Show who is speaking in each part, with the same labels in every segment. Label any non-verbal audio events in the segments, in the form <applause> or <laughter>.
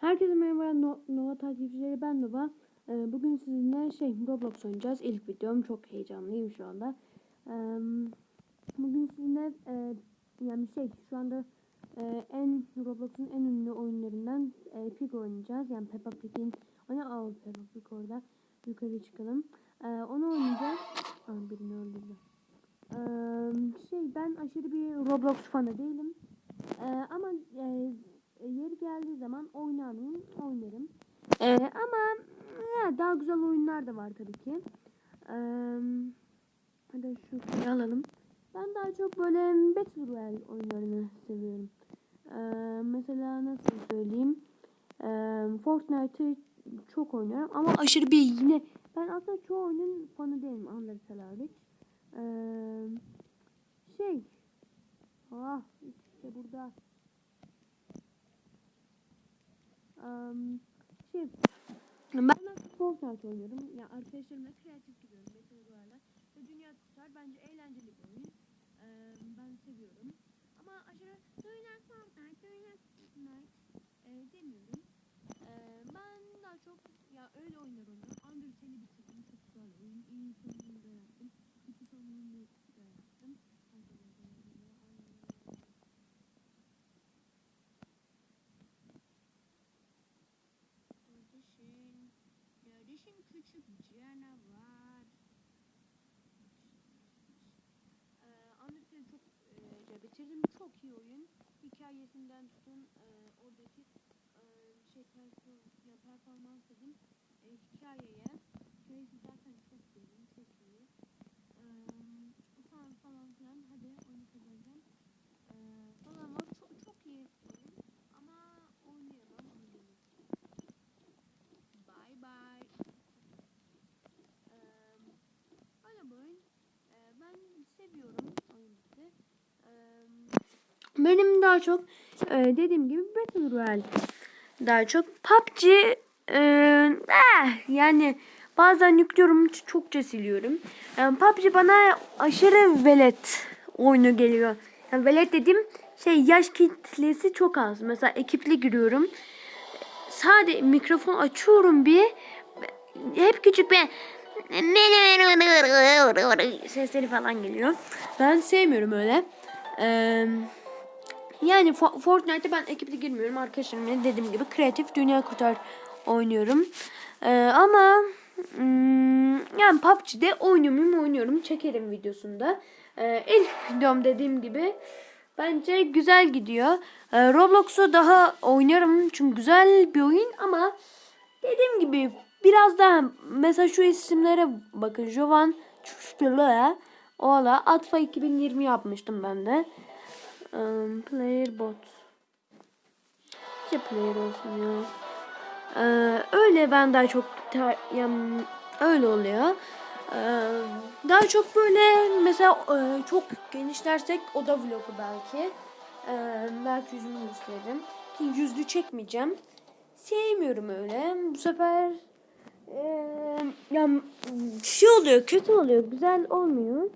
Speaker 1: Herkese merhaba no Nova takipçileri ben Nova. Ee, bugün sizinle şey Roblox oynayacağız. İlk videom çok heyecanlıyım şu anda. Ee, bugün sizinle e, yani şey şu anda e, en Roblox'un en ünlü oyunlarından e, Pig oynayacağız. Yani Peppa Pig'in hani al Peppa Pig orada yukarı çıkalım. Ee, onu oynayacağız. Aa, birini öldürdü. Ee, şey ben aşırı bir Roblox fanı değilim. Ee, ama e, yeri geldiği zaman oynar mıyım? Oynarım. Ee, ama ya, daha güzel oyunlar da var tabii ki. Ee, hadi şu alalım. Ben daha çok böyle Battle Royale oyunlarını seviyorum. Ee, mesela nasıl söyleyeyim? Ee, Fortnite'ı çok oynuyorum ama aşırı bir yine ben aslında çoğu oyunun fanı değilim Undertale hariç. Ee, şey ah işte burada um, şey ben aslında Fortnite oynuyorum. Ya arkadaşlarımla kreatif gidiyorum. Battle Royale'a. Ve Dünya Tutar bence eğlenceli bir oyun. Ee, ben seviyorum. Ama aşırı Fortnite, Dünya Fortnite e, demiyorum. Ee, ben daha çok ya öyle oyunlar oynuyorum. Undertale'i bitirdim. Çok güzel oyun. İyi sonunu da yaptım. İki sonunu da yaptım. Kardeşim, kardeşim küçük canavar. Ee, Undertale'i çok e, bitirdim. Çok iyi oyun. Hikayesinden tutun e, oradaki e, şey performans dedim e, hikayeye. Hikayesi zaten çok derin, çok iyi. E, falan falan filan. Hadi oyunu kazanacağım. E, falan var. Çok, çok iyi oyun. Ama oynayamam. oynayamam. Bye bye. Eee öyle bir oyun. Eee, ben seviyorum oyun bitti. Benim daha çok eee, dediğim gibi Battle Royale daha çok PUBG eee, eh, yani bazen yüklüyorum çokça siliyorum. Yani PUBG bana aşırı velet oyunu geliyor. Yani velet dediğim şey yaş kitlesi çok az. Mesela ekipli giriyorum sade mikrofon açıyorum bir hep küçük bir sesleri falan geliyor. Ben sevmiyorum öyle. Ee, yani Fo- Fortnite'te ben ekipli girmiyorum. Arkadaşlarımla dediğim gibi kreatif dünya kurtar oynuyorum. Ee, ama hmm, yani PUBG'de oynuyor muyum oynuyorum. Çekerim videosunda. Ee, ilk <laughs> videom dediğim gibi Bence güzel gidiyor. Ee, Roblox'u daha oynarım çünkü güzel bir oyun ama dediğim gibi biraz daha mesela şu isimlere bakın. Jovan Çuştula Ola Atfa 2020 yapmıştım ben de. Um, player bot. İşte player olsun ya. Ee, öyle ben daha çok yani öyle oluyor. Ee, daha çok böyle mesela e, çok genişlersek o da vlogu belki. Ee, belki yüzümü gösteririm. Ki yüzlü çekmeyeceğim. Sevmiyorum öyle. Bu sefer e, ya şey oluyor, kötü oluyor, güzel olmuyor.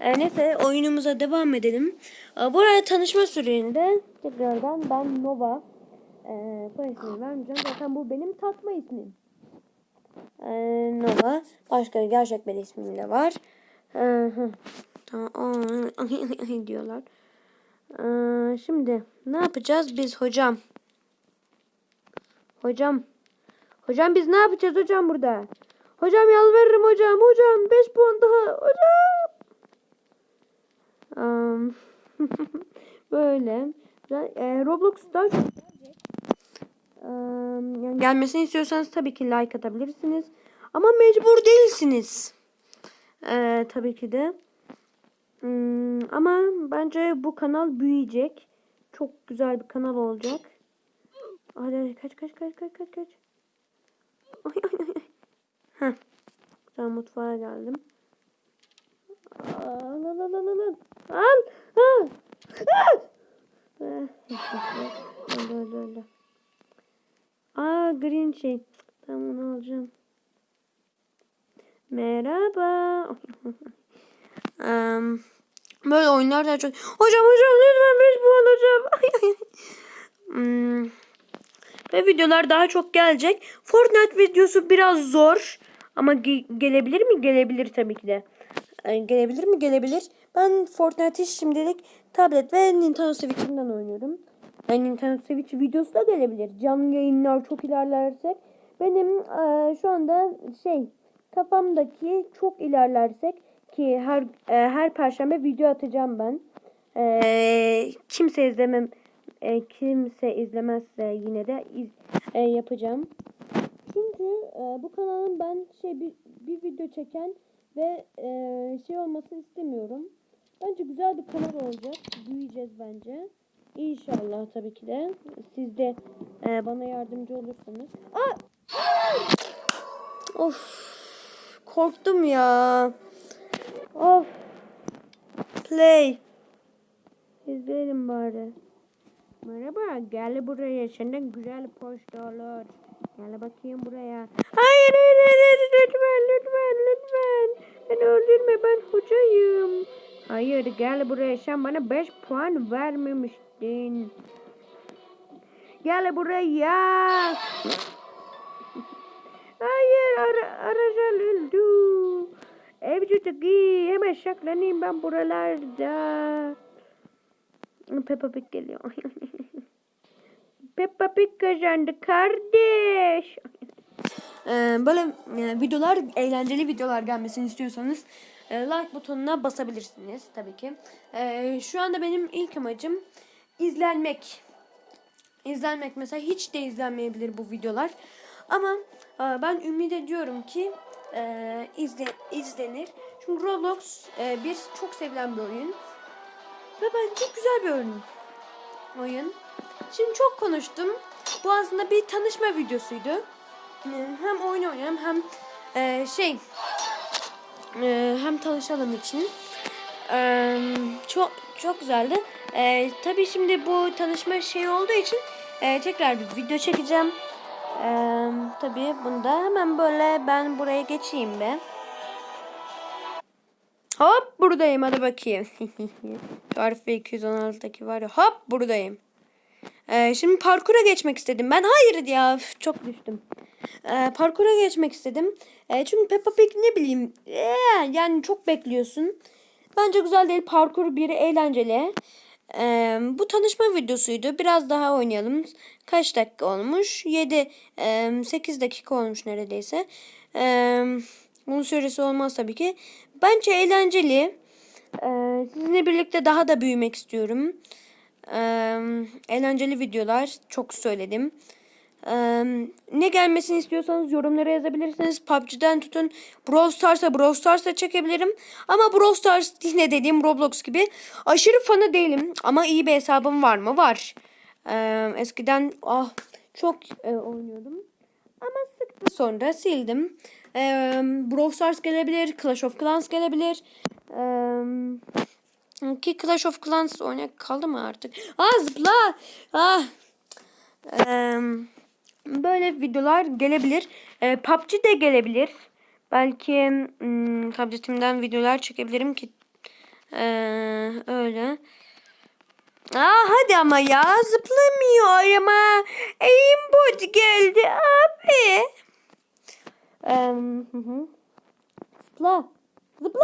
Speaker 1: E, neyse oyunumuza devam edelim. E, bu arada tanışma sürecinde tekrardan ben Nova. E, bu ismini vermeyeceğim. Zaten bu benim takma ismim. Ee, Nova. Başka gerçek bir ismim de var. Aa, <laughs> diyorlar. Ee, şimdi ne yapacağız biz hocam? Hocam. Hocam biz ne yapacağız hocam burada? Hocam yalvarırım hocam. Hocam 5 puan daha. Hocam. Um, <laughs> böyle. Ee, Roblox ee, yani gelmesini istiyorsanız tabii ki like atabilirsiniz. Ama mecbur değilsiniz. Ee, tabii ki de. Hmm, ama bence bu kanal büyüyecek. Çok güzel bir kanal olacak. Hadi kaç kaç kaç kaç kaç kaç. Ay. Heh. Ben mutfağa geldim. Al al al al al. Al. Al. Al. Öyle öyle öyle. Aa green şey. Tamam onu alacağım. Merhaba. <laughs> um, böyle oyunlar da çok. Hocam hocam lütfen 5 puan hocam. hmm, Ve videolar daha çok gelecek. Fortnite videosu biraz zor. Ama ge- gelebilir mi? Gelebilir tabii ki de. Ee, gelebilir mi? Gelebilir. Ben Fortnite'i şimdilik tablet ve Nintendo Switch'imden oynuyorum. Yani Nintendo Switch videosu da gelebilir. Canlı yayınlar çok ilerlersek. Benim eee, şu anda şey kafamdaki çok ilerlersek ki her e, her perşembe video atacağım ben. Eee, kimse izlemem e, kimse izlemezse yine de iz- e, yapacağım. Çünkü e, bu kanalın ben şey bir, bir video çeken ve e, şey olmasını istemiyorum. Bence güzel bir kanal olacak. Büyüyeceğiz bence. İnşallah tabii ki de. Siz de e, bana yardımcı olursanız. Aa! <gasps> Of. Korktum ya. Of. Play. İzleyelim bari. Merhaba, gel buraya. Senden güzel post olur. Gel bakayım buraya. Hayır, hayır, hayır, lütfen, lütfen, lütfen. Beni öldürme, ben hocayım. Hayır, gel buraya. Sen bana 5 puan vermemiştin. Gel buraya. Hayır, ara, aracı öldü. Evcildeki hemen saklanayım ben buralarda. Peppa Pig geliyor. <laughs> Peppa Pig kazandı kardeş. Ee, böyle e, videolar, eğlenceli videolar gelmesini istiyorsanız e, like butonuna basabilirsiniz tabii ki. E, şu anda benim ilk amacım izlenmek. İzlenmek mesela hiç de izlenmeyebilir bu videolar. Ama e, ben ümit ediyorum ki izle, izlenir. Çünkü Roblox bir çok sevilen bir oyun. Ve bence güzel bir oyun. Oyun. Şimdi çok konuştum. Bu aslında bir tanışma videosuydu. Ee, Hem oyun oynayalım hem e, şey e, hem tanışalım için. Ee, çok çok güzeldi. Ee, tabii şimdi bu tanışma şey olduğu için e, tekrar bir video çekeceğim. Ee, tabii bunda hemen böyle ben buraya geçeyim be. Hop buradayım hadi bakayım. <laughs> Tarife 216'daki var ya hop buradayım. Ee, şimdi parkura geçmek istedim. Ben hayır ya üf, çok düştüm. Ee, parkura geçmek istedim. Ee, çünkü Peppa Pig ne bileyim ee, yani çok bekliyorsun. Bence güzel değil parkur biri eğlenceli. Ee, bu tanışma videosuydu. Biraz daha oynayalım. Kaç dakika olmuş? 7 8 dakika olmuş neredeyse. Ee, bunun süresi olmaz tabii ki. Bence eğlenceli. Ee, sizinle birlikte daha da büyümek istiyorum. Ee, eğlenceli videolar çok söyledim. Ee, ne gelmesini istiyorsanız yorumlara yazabilirsiniz. PUBG'den tutun Brawl Stars'a Brawl Stars'a çekebilirim. Ama Brawl Stars <laughs> yine dediğim Roblox gibi aşırı fanı değilim. Ama iyi bir hesabım var mı? Var. Ee, eskiden ah çok e, oynuyordum. Ama sonra sildim. Ee, Brawl Stars gelebilir. Clash of Clans gelebilir. Ee, ki Clash of Clans oynayak kaldı mı artık? Ah zıpla. Ah. Ee, böyle videolar gelebilir. Ee, PUBG de gelebilir. Belki hmm, tabletimden videolar çekebilirim ki ee, öyle. Aa hadi ama ya zıplamıyor ama. Aimbot geldi abi. Ee, hı hı. Zıpla. Zıpla.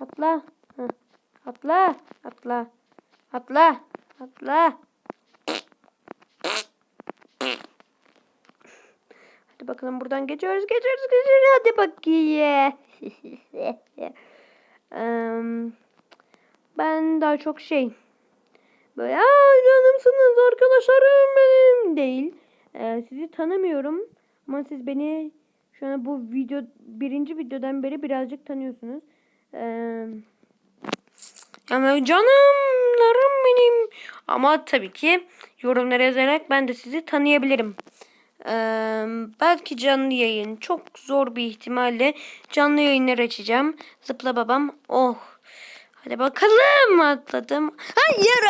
Speaker 1: Atla. Heh. Atla. Atla. Atla. Atla. Hadi bakalım buradan geçiyoruz. Geçiyoruz. Geçiyoruz. Hadi bakayım. <laughs> Em, ben daha çok şey böyle canımsınız arkadaşlarım benim değil. Ee, sizi tanımıyorum ama siz beni şu an bu video birinci videodan beri birazcık tanıyorsunuz. Ee, ama canımlarım benim. Ama tabii ki yorumlara yazarak ben de sizi tanıyabilirim. Ee, belki canlı yayın çok zor bir ihtimalle canlı yayınlar açacağım. Zıpla babam. Oh. Hadi bakalım atladım. Hayır.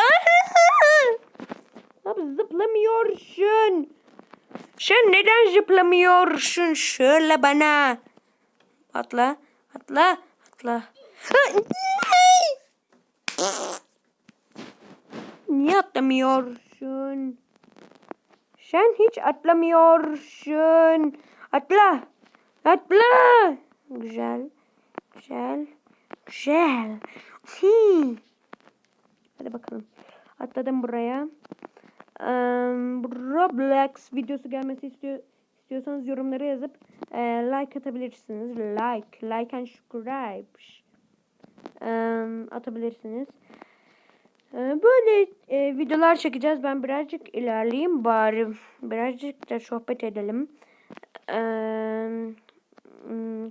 Speaker 1: Abi zıplamıyorsun. Sen neden zıplamıyorsun? Şöyle bana. Atla. Atla. Atla. Niye atlamıyorsun? Sen hiç atlamıyorsun. Atla. Atla. Güzel. Güzel. Güzel. Hmm. Hadi bakalım. Atladım buraya. Roblox videosu gelmesi istiyor, istiyorsanız yorumlara yazıp e, like atabilirsiniz. Like, like and subscribe um, atabilirsiniz. E, böyle e, videolar çekeceğiz. Ben birazcık ilerleyeyim bari. Birazcık da sohbet edelim. E,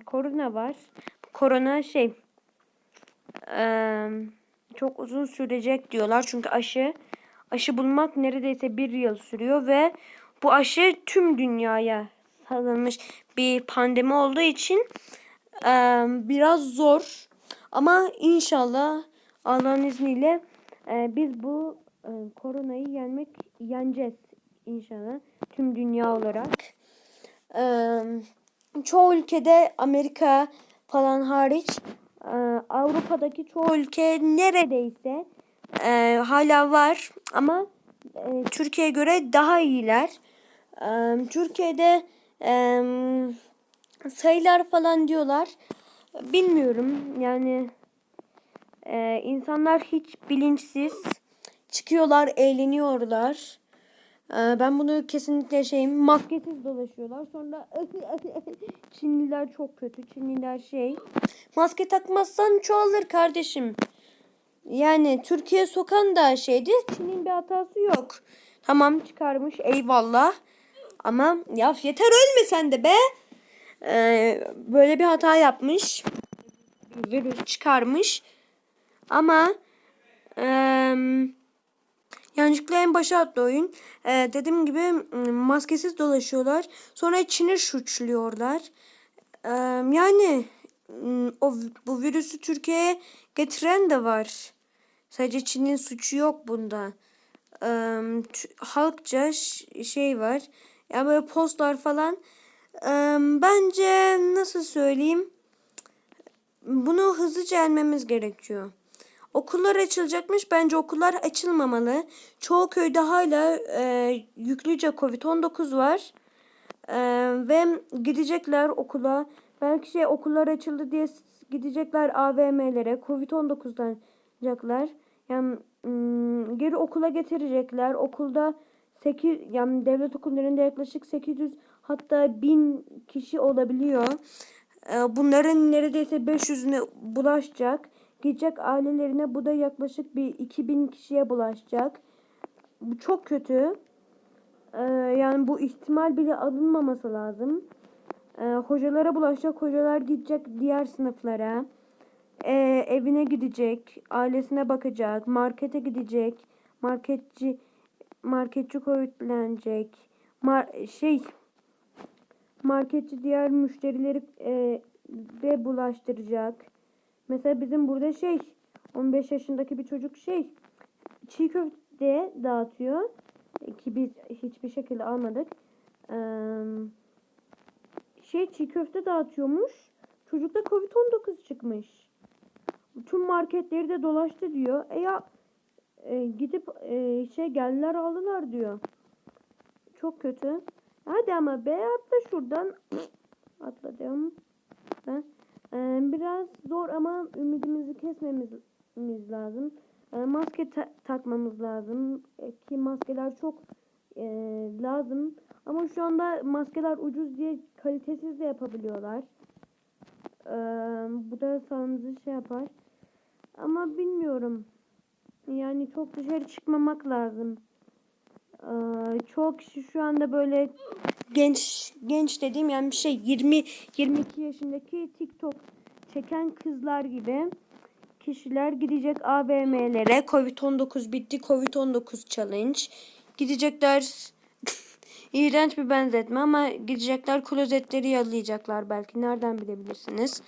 Speaker 1: korona var. Korona şey e, çok uzun sürecek diyorlar. Çünkü aşı aşı bulmak neredeyse bir yıl sürüyor ve bu aşı tüm dünyaya salınmış bir pandemi olduğu için e, biraz zor. Ama inşallah Allah'ın izniyle e, biz bu e, koronayı yenmek yeneceğiz inşallah tüm dünya olarak. E, çoğu ülkede Amerika falan hariç e, Avrupa'daki çoğu ülke neredeyse e, hala var ama e, Türkiye'ye göre daha iyiler. E, Türkiye'de e, sayılar falan diyorlar. Bilmiyorum yani e, insanlar hiç bilinçsiz çıkıyorlar, eğleniyorlar. E, ben bunu kesinlikle şeyim maskesiz dolaşıyorlar. Sonra Çinliler çok kötü. Çinliler şey maske takmazsan çoğalır kardeşim. Yani Türkiye sokan da şeydi. Çin'in bir hatası yok. Tamam çıkarmış eyvallah. Ama ya yeter ölme sen de be. Ee, böyle bir hata yapmış. Virüs çıkarmış. Ama e, yanlışlıkla en başa attı oyun. E, dediğim gibi maskesiz dolaşıyorlar. Sonra Çin'i suçluyorlar. E, yani o bu virüsü Türkiye'ye getiren de var. Sadece Çin'in suçu yok bunda. E, halkça şey var. Ya yani böyle postlar falan. E, bence nasıl söyleyeyim? Bunu hızlıca yenmemiz gerekiyor. Okullar açılacakmış. Bence okullar açılmamalı. Çoğu köyde hala e, yüklüce Covid-19 var. E, ve gidecekler okula. Belki şey okullar açıldı diye gidecekler AVM'lere. Covid-19'dan yapacaklar. Yani ım, geri okula getirecekler. Okulda 8 yani devlet okullarında yaklaşık 800 hatta 1000 kişi olabiliyor. Bunların neredeyse 500'üne bulaşacak. Gidecek ailelerine bu da yaklaşık bir 2000 kişiye bulaşacak. Bu çok kötü. Yani bu ihtimal bile alınmaması lazım. Hocalara bulaşacak. Hocalar gidecek diğer sınıflara. Evine gidecek. Ailesine bakacak. Markete gidecek. Marketçi marketçi covidlenecek. Mar şey marketçi diğer müşterileri e, de bulaştıracak. Mesela bizim burada şey 15 yaşındaki bir çocuk şey çiğ köfte dağıtıyor ki biz hiçbir şekilde almadık. Ee, şey çiğ köfte dağıtıyormuş. Çocukta Covid-19 çıkmış. Tüm marketleri de dolaştı diyor. E ya e, gidip e, şey geldiler aldılar diyor. Çok kötü. Hadi ama be atla şuradan. <clears throat> Atladım. Ben. Ee, biraz zor ama ümidimizi kesmemiz lazım. Ee, maske ta takmamız lazım. Ee, ki maskeler çok e, lazım. Ama şu anda maskeler ucuz diye kalitesiz de yapabiliyorlar. Ee, bu da sağımızı şey yapar. Ama bilmiyorum. Yani çok dışarı çıkmamak lazım. Ee, çok kişi şu anda böyle genç genç dediğim yani bir şey 20 22 yaşındaki TikTok çeken kızlar gibi kişiler gidecek AVM'lere Covid-19 bitti Covid-19 challenge gidecekler <laughs> iğrenç bir benzetme ama gidecekler klozetleri yalayacaklar belki nereden bilebilirsiniz.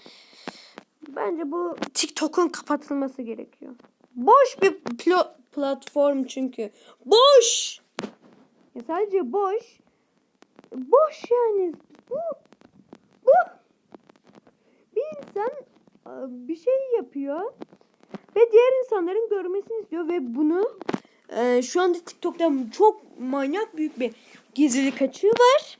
Speaker 1: Bence bu TikTok'un kapatılması gerekiyor. Boş bir platform çünkü. Boş. Ya sadece boş. Boş yani. Bu. Bu. Bir insan bir şey yapıyor ve diğer insanların görmesini istiyor ve bunu e, şu anda TikTok'ta çok manyak büyük bir gizlilik açığı var.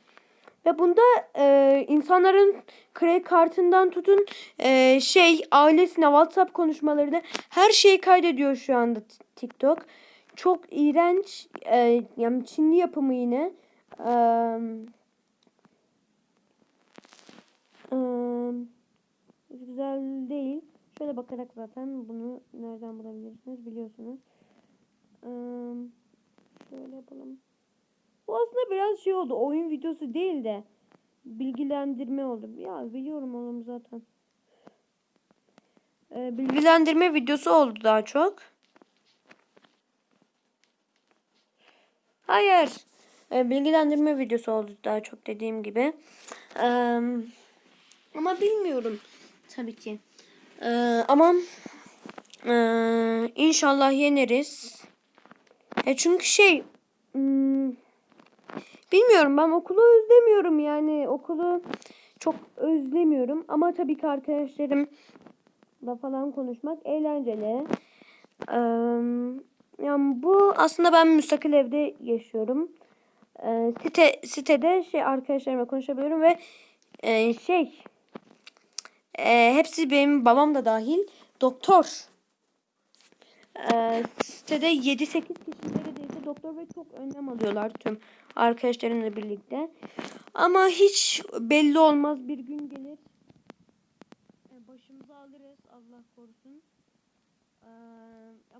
Speaker 1: Ve bunda e, insanların kredi kartından tutun e, şey ailesine WhatsApp konuşmalarını her şeyi kaydediyor şu anda TikTok. Çok iğrenç e, yani Çinli yapımı yine. Eee eee, güzel değil. Şöyle bakarak zaten bunu nereden bulabilirsiniz biliyorsunuz. Şöyle yapalım. Bu aslında biraz şey oldu. Oyun videosu değil de bilgilendirme oldu. Ya biliyorum oğlum zaten. Ee, bilgilendirme videosu oldu daha çok. Hayır. Ee, bilgilendirme videosu oldu daha çok dediğim gibi. Ee, ama bilmiyorum tabii ki. Ee, ama ee, inşallah yeneriz. E çünkü şey hmm, bilmiyorum ben okulu özlemiyorum yani okulu çok özlemiyorum ama tabii ki arkadaşlarımla falan konuşmak eğlenceli. Yani bu aslında ben müstakil evde yaşıyorum. Ee, site sitede şey arkadaşlarımla konuşabiliyorum ve şey e, hepsi benim babam da dahil doktor. Ee, sitede 7-8 kişi neredeyse doktor ve çok önlem alıyorlar tüm arkadaşlarımla birlikte. Ama hiç belli olmaz bir gün gelir. e, Başımıza alırız Allah korusun.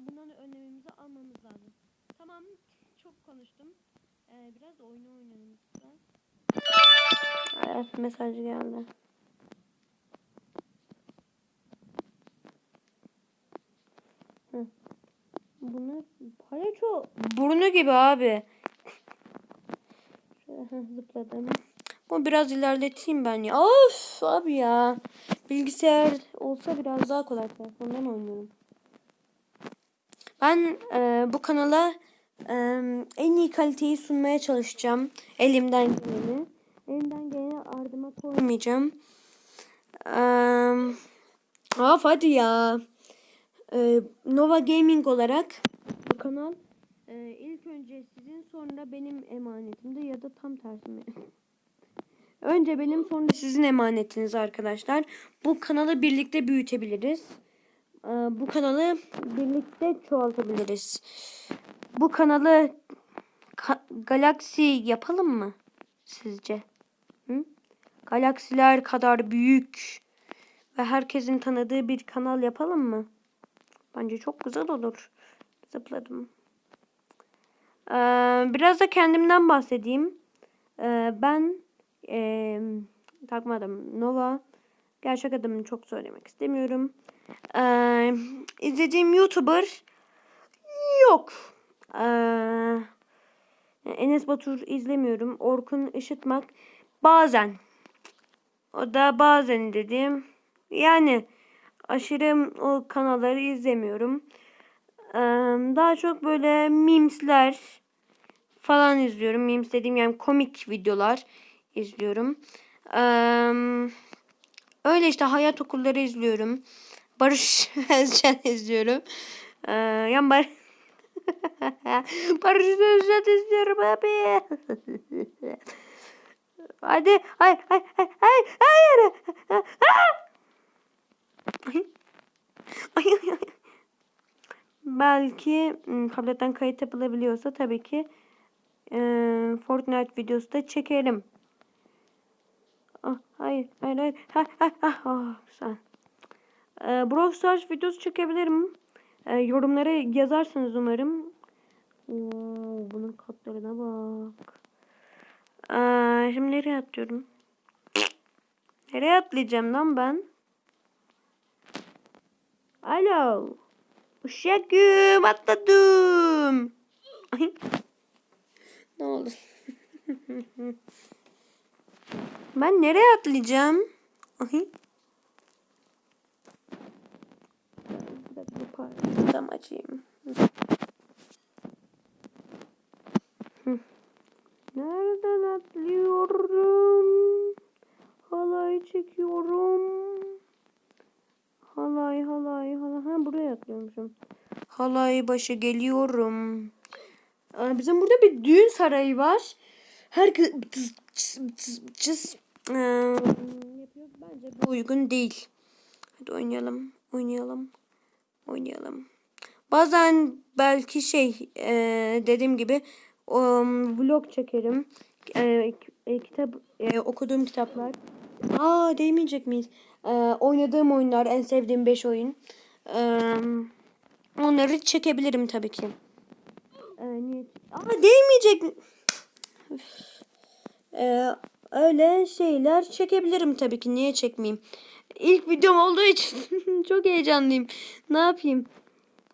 Speaker 1: Bundan önlemimizi almamız lazım. Tamam çok konuştum. Biraz oyunu oynayalım lütfen. Evet mesaj geldi. Bunu palyaço burnu gibi abi. <laughs> Zıpladım. Bunu biraz ilerleteyim ben ya. Of abi ya. Bilgisayar olsa biraz daha kolay. Telefondan oynuyorum. Ben e, bu kanala e, en iyi kaliteyi sunmaya çalışacağım. Elimden geleni. Elimden geleni ardıma koymayacağım. Eee Of hadi ya. Ee, Nova Gaming olarak bu kanal e, ilk önce sizin sonra benim emanetimde ya da tam tersi mi? <laughs> önce benim sonra sizin emanetiniz arkadaşlar. Bu kanalı birlikte büyütebiliriz. Ee, bu kanalı birlikte çoğaltabiliriz. Bu kanalı ka- galaksi yapalım mı sizce? Hı? Galaksiler kadar büyük ve herkesin tanıdığı bir kanal yapalım mı? Bence çok güzel olur. Zıpladım. Ee, biraz da kendimden bahsedeyim. Ee, ben e, takmadım Nova. Gerçek adımını çok söylemek istemiyorum. Ee, izlediğim YouTuber yok. Ee, Enes Batur izlemiyorum. Orkun Işıtmak bazen. O da bazen dedim. Yani aşırı o kanalları izlemiyorum. Daha çok böyle memesler falan izliyorum. Memes dediğim yani komik videolar izliyorum. Öyle işte hayat okulları izliyorum. Barış <laughs> Özcan izliyorum. Yani bar <laughs> Barış Özcan izliyorum abi. <laughs> Hadi hay hay hay hay hayır. Ay. Ay ay. Belki tabletten kayıt yapılabiliyorsa tabii ki e, Fortnite videosu da çekerim. Ah, hayır, hayır, hayır. Ha, ha, ha. Oh, güzel. E, Brawl Stars videosu çekebilirim. E, yorumlara yazarsınız umarım. Oo, bunun katlarına bak. Aa, şimdi nereye atlıyorum? Nereye atlayacağım lan ben? Alo. Uşakım atladım. Ay. Ne oldu? <laughs> ben nereye atlayacağım? Ay. Tam açayım. Nereden atlıyorum? Halay çekiyorum. Halay halay halay. Ha buraya atlıyormuşum. Halay başı geliyorum. Aa, bizim burada bir düğün sarayı var. herkes cız, cız, cız, cız, eee, yapıyor. Bence bu uygun değil. Hadi oynayalım, oynayalım, oynayalım. Bazen belki şey eee, dediğim gibi um, vlog çekerim. Eee, e, kitap e, okuduğum kitaplar. Aa değmeyecek miyiz? Eee, oynadığım oyunlar, en sevdiğim 5 oyun. Eee, onları çekebilirim tabii ki. Eee, niye? Aa değmeyecek. Eee, öyle şeyler çekebilirim tabii ki. Niye çekmeyeyim? İlk videom olduğu için <laughs> çok heyecanlıyım. Ne yapayım?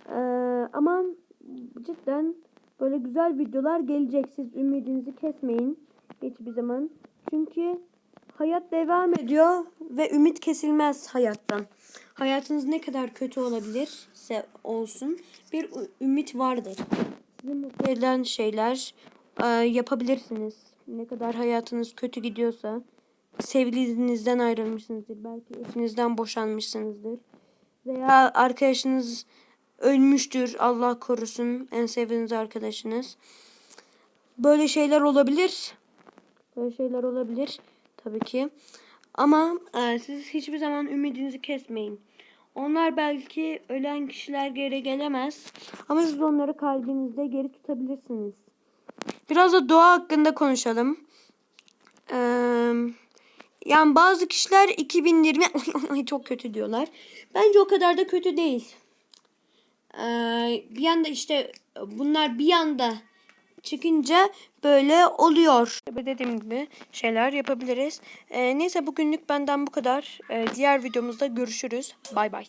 Speaker 1: Eee, ama cidden böyle güzel videolar gelecek. Siz ümidinizi kesmeyin hiçbir zaman. Çünkü hayat devam ediyor ve ümit kesilmez hayattan. Hayatınız ne kadar kötü olabilirse olsun bir ümit vardır. Sizi mutlu eden şeyler e, yapabilirsiniz. Ne kadar hayatınız kötü gidiyorsa sevgilinizden ayrılmışsınızdır. Belki eşinizden boşanmışsınızdır. Veya arkadaşınız ölmüştür. Allah korusun. En sevdiğiniz arkadaşınız. Böyle şeyler olabilir. Böyle şeyler olabilir. Tabii ki. Ama e, siz hiçbir zaman ümidinizi kesmeyin. Onlar belki ölen kişiler geri gelemez. Ama siz onları kalbinizde geri tutabilirsiniz. Biraz da doğa hakkında konuşalım. Eee yani bazı kişiler 2020 <laughs> Ay, çok kötü diyorlar. Bence o kadar da kötü değil. Ee, bir yanda işte bunlar bir yanda çıkınca böyle oluyor. Tabii dediğim gibi şeyler yapabiliriz. Ee, neyse bugünlük benden bu kadar. Ee, diğer videomuzda görüşürüz. Bay bay.